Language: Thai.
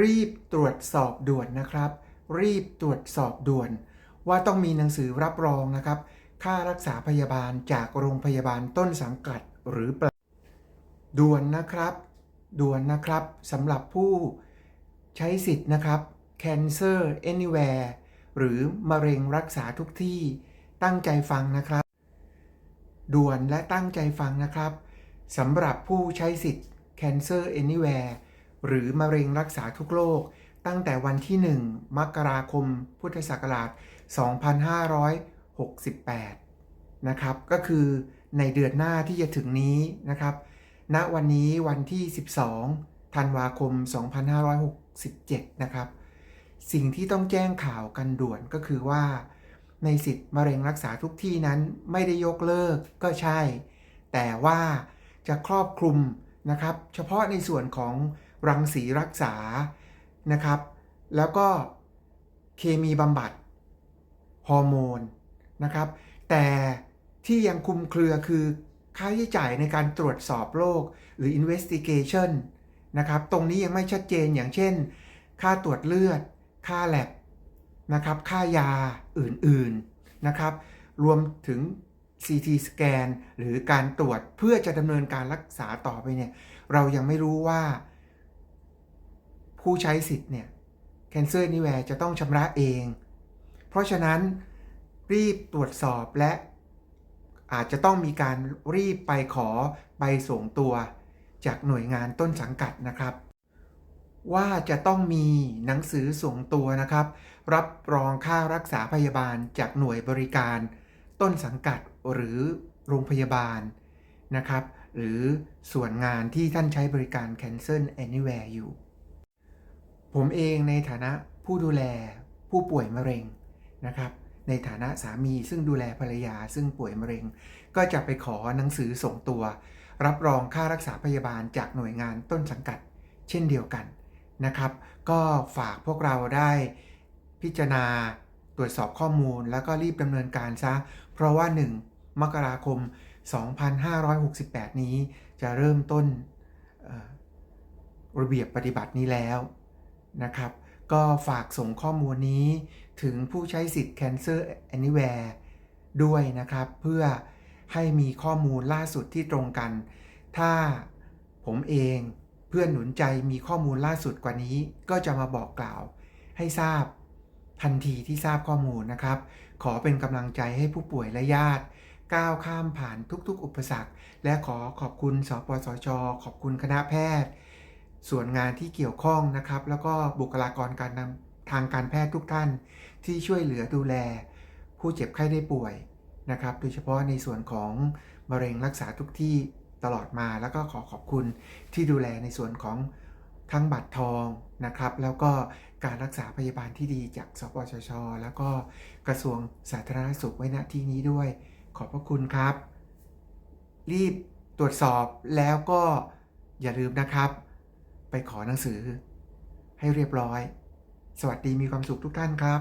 รีบตรวจสอบด่วนนะครับ รีบตรวจสอบด่วน ว่าต้องมีหนังสือรับรองนะครับ ค่ารักษาพยาบาลจากโรงพยาบาลต้นสังกัดหรือเปล่าด่วนนะครับ ด่วนนะครับสำหรับผู้ใช้สิทธิ์นะครับ Cancer Anywhere หรือมะเร็งรักษาทุกที่ตั้งใจฟังนะครับ ด่วนและตั้งใจฟังนะครับสำหรับผู้ใช้สิทธิ์ Cancer Anywhere หรือมะเร็งรักษาทุกโรคตั้งแต่วันที่ 1 มกราคม พุทธศักราช 2568 นะครับ ก็คือในเดือนหน้าที่จะถึงนี้นะครับ ณ วันนี้วันที่ 12 ธันวาคม 2567 นะครับ สิ่งที่ต้องแจ้งข่าวกันด่วนก็คือว่า ในสิทธิ์มะเร็งรักษาทุกที่นั้นไม่ได้ยกเลิกก็ใช่ แต่ว่าจะครอบคลุมนะครับ เฉพาะในส่วนของ รังสีรักษานะครับ แล้วก็เคมีบำบัดฮอร์โมนนะครับ แต่ที่ยังคุมเครือคือค่าใช้จ่ายในการตรวจสอบโรคหรือ investigation นะครับ ตรงนี้ยังไม่ชัดเจนอย่างเช่น ค่าตรวจเลือด ค่าแลบนะครับ ค่ายาอื่นๆนะครับ รวมถึง CT สแกนหรือการตรวจเพื่อจะดำเนินการรักษาต่อไปเนี่ย เรายังไม่รู้ว่า ผู้ใช้สิทธิ์เนี่ย Cancer Anywhere จะต้องชำระเอง เพราะฉะนั้นรีบตรวจสอบและอาจจะต้องมีการรีบไปขอใบส่งตัว จากหน่วยงานต้นสังกัดนะครับ ว่าจะต้องมีหนังสือส่งตัวนะครับ รับรองค่ารักษาพยาบาลจากหน่วยบริการ ต้นสังกัดหรือโรงพยาบาลนะครับ หรือส่วนงานที่ท่านใช้บริการ Cancel Anywhere อยู่ ผมเองในฐานะผู้ดูแลผู้ป่วยมะเร็งนะครับ ในฐานะสามีซึ่งดูแลภรรยาซึ่งป่วยมะเร็ง ก็จะไปขอหนังสือส่งตัว รับรองค่ารักษาพยาบาลจากหน่วยงานต้นสังกัด เช่นเดียวกันนะครับ ก็ฝากพวกเราได้พิจารณาตรวจสอบข้อมูลแล้วก็รีบดำเนินการซะ เพราะว่า 1 มกราคม 2568 นี้จะเริ่มต้นระเบียบปฏิบัตินี้แล้ว นะครับ ก็ฝากส่งข้อมูลนี้ถึงผู้ใช้สิทธิ์ Cancer Anywhere ด้วยนะครับ เพื่อให้มีข้อมูลล่าสุดที่ตรงกัน ถ้าผมเองเพื่อนหนุนใจมีข้อมูลล่าสุดกว่านี้ ก็จะมาบอกกล่าว ให้ทราบทันทีที่ทราบข้อมูลนะครับ ขอเป็นกำลังใจให้ผู้ป่วยและญาติ ก้าวข้ามผ่านทุกๆ อุปสรรค และขอขอบคุณสปสช ขอบคุณคณะแพทย์ ส่วนงานที่เกี่ยวข้องนะครับ แล้วก็บุคลากรการนำทางการแพทย์ทุกท่าน ที่ช่วยเหลือดูแล ผู้เจ็บไข้ได้ป่วยนะครับ โดยเฉพาะในส่วนของมะเร็งรักษาทุกที่ตลอดมาแล้วก็ขอขอบคุณที่ดูแลในส่วนของทั้งบัตรทองนะครับ แล้วก็การรักษาพยาบาลที่ดีจากสปสชแล้วก็กระทรวงสาธารณสุขไว้ณที่นี้ด้วย ขอบพระคุณครับ รีบตรวจสอบแล้วก็อย่าลืมนะครับ ไปขอหนังสือ ให้เรียบร้อย สวัสดีมีความสุขทุกท่านครับ